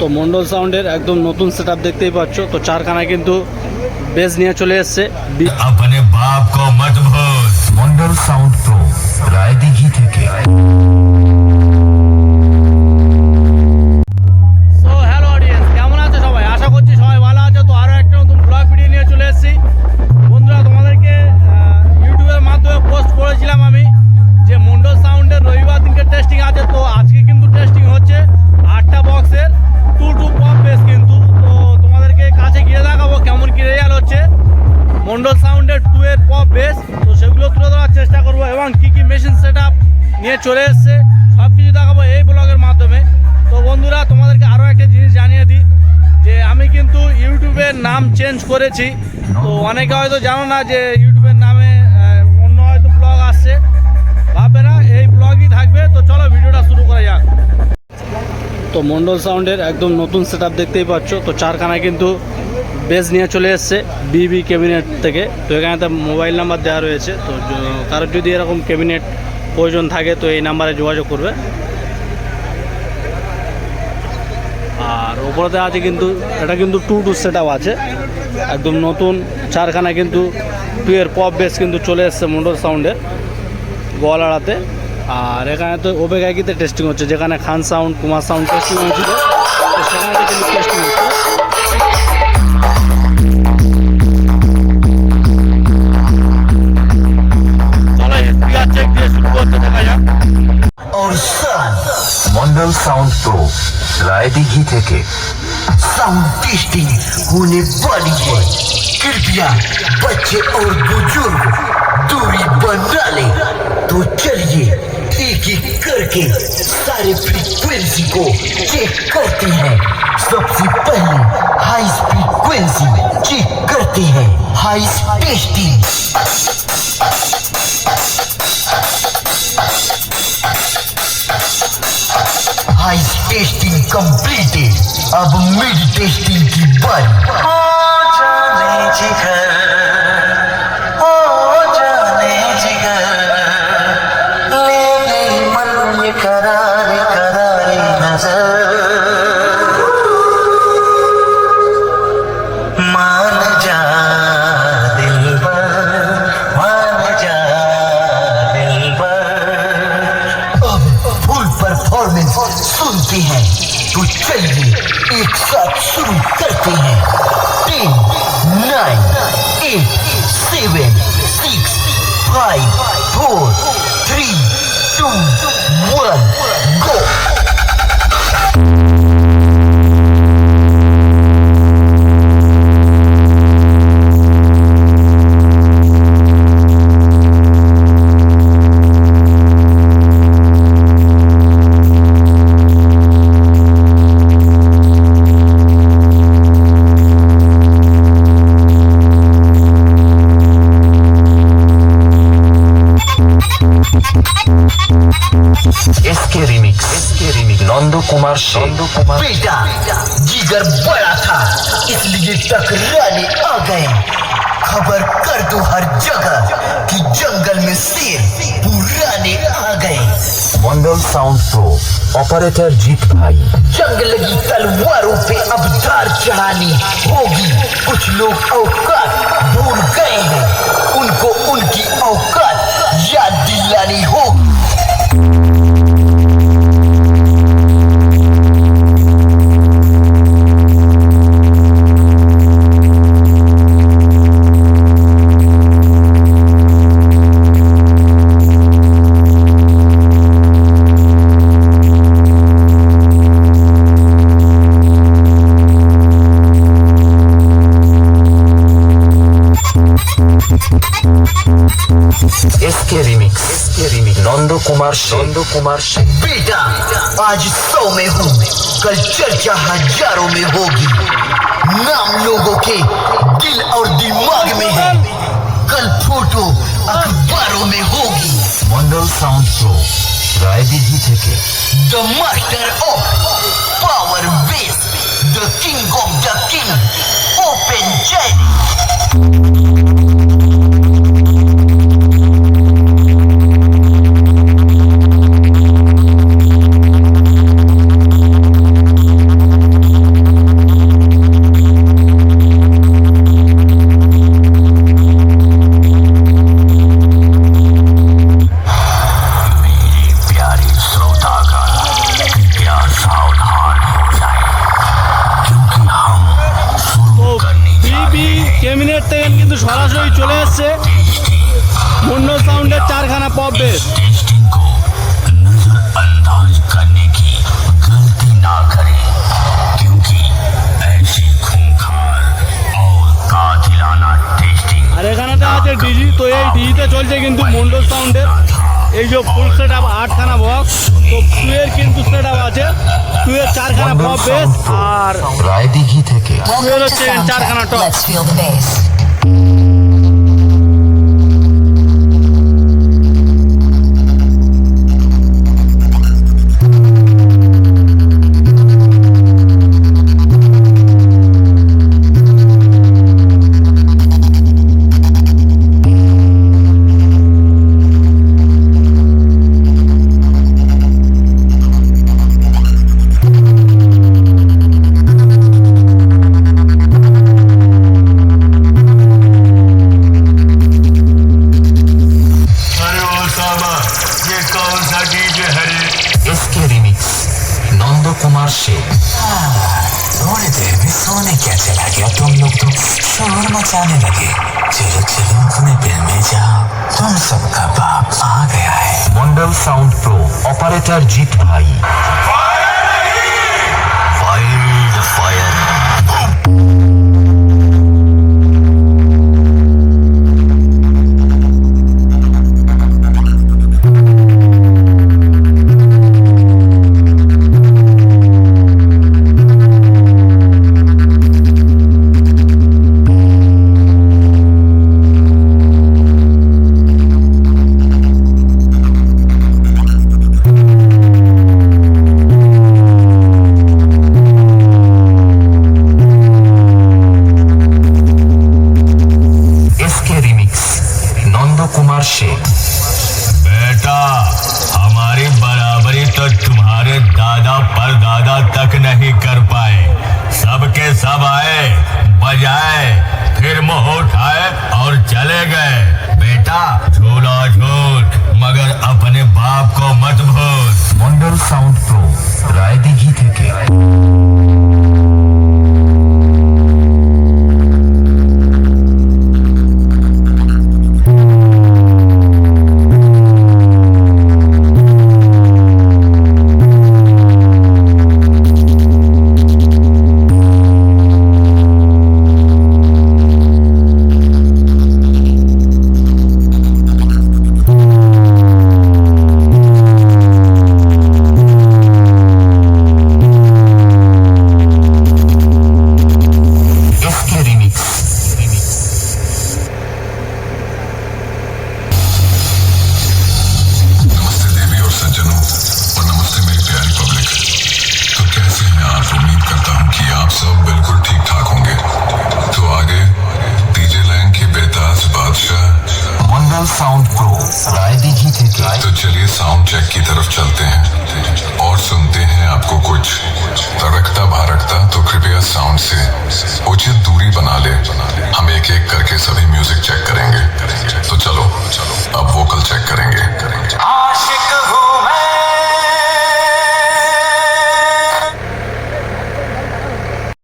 তো মন্ডল সাউন্ডের একদম নতুন সেট আপ দেখতেই পাচ্ছ। তো চারখানা কিন্তু বেজ নিয়ে চলে এসছে। মন্ডল সাউন্ড প্রো, রায়দিঘি থেকে। নিয়ে চলে এসছে। সব কিছু দেখাবো এই ব্লগের মাধ্যমে। তো বন্ধুরা, তোমাদেরকে আরও একটা জিনিস জানিয়ে দিই, যে আমি কিন্তু ইউটিউবের নাম চেঞ্জ করেছি। তো অনেকে হয়তো জানো না যে ইউটিউবের নামে অন্য হয়তো ব্লগ আসছে। ভাববে না, এই ব্লগই থাকবে। তো চলো ভিডিওটা শুরু করা যাক। তো মন্ডল সাউন্ডের একদম নতুন সেট দেখতেই পাচ্ছ। তো চারখানায় কিন্তু বেস নিয়ে চলে এসছে বিবি ক্যাবিনেট থেকে। তো এখানে তো মোবাইল নাম্বার দেওয়া রয়েছে। তো কারোর যদি এরকম ক্যাবিনেট প্রয়োজন থাকে তো এই নাম্বারে যোগাযোগ করবে। আর ওপরেতে আছে কিন্তু, এটা কিন্তু টু টু সেট আছে। একদম নতুন, চারখানা কিন্তু টু এর পপ বেস কিন্তু চলে এসছে মন্ডল সাউন্ডের গোয়ালাড়াতে আর এখানে তো ওবেগ একইতে টেস্টিং হচ্ছে, যেখানে Khan sound Kumar sound testing হয়েছিল সেখানে কিন্তু টেস্টিং साउंड प्रो रायदिघी থেকে साउंड टेस्टिंग होने वाली है कृपया बच्चे और बुज़ुर्ग दूरी बना ले। तो चलिए एक एक करके सारे फ्रीक्वेंसी को चेक करते हैं। सबसे पहले हाई फ्रीक्वेंसी चेक करते हैं। High testing high testing completed अब मिड टेस्टिंग की बारी four, three, two, one, go! इसके रिमिक्स इसके रिमिक्स नंद कुमार नंद कुमार बेटा जिगर बड़ा था इसलिए टकराने आ गए खबर कर दो हर जगह कि जंगल में शेर पुराने आ गए Mandal sound pro operator Jeet भाई जंगल की तलवारों पे अब धार चढ़ानी होगी कुछ लोग औकात भूल गए हैं उनको उनकी औकात Jadilah ni hook Kumar Nandu Kumar बेटा आज सौ में हूँ कल चर्चा हजारों में होगी नाम लोगों के दिल और दिमाग में है कल फोटो अखबारों में होगी मंडल साउंड शो राय दीजी थे the master of power bass the king of the king চারখানা পপ বেস टेस्टिंग को नजरअंदाज करने की गलती ना करें क्योंकि ऐसी खूंखार और कातिलाना टेस्टिंग আর এখানেতে আছে ডিজি তো এই ডিজিতে চলছে কিন্তু মন্ডল সাউন্ডের এই যে ফুল সেট আপ আটখানা বক্স তো টুয়ের কিন্তু সেট আপ আছে টুয়ের চারখানা পপ বেস আর রায়দিঘি থেকে টুয়ের হচ্ছে চারখানা টপ नंदो कुमार शेख थोड़ी देर में सोने क्या चला गया तुम लोग तो शोर मचाने लगे चलो चलो अपने दिल में जाओ तुम सबका बाप आ गया है Mandal sound pro operator Jeet भाई कुमार शेख। बेटा, हमारी बराबरी तो तुम्हारे दादा पर दादा तक नहीं कर पाए। सबके सब आए, बजाए, फिर मुँह उठाए और चले गए। बेटा, झूला झूल, मगर अपने बाप को मत भूल। मंडल साउंड प्रो रायदिघी থেকে इसके उम्मीद करता हूँ कि आप सब बिल्कुल ठीक ठाक होंगे। तो आगे डीजे लैंग के बेताज बादशाह। मंडल साउंड प्रो रायदिघी থেকে तो चलिए साउंड चेक की तरफ़ चलते हैं और सुनते हैं आपको कुछ। तड़कता भड़कता तो कृपया साउंड से उचित दूरी बना ले। हम एक एक करके सभी म्यूज़िक चेक करेंगे। तो चलो अब वोकल चेक करेंगे। आशिक हूँ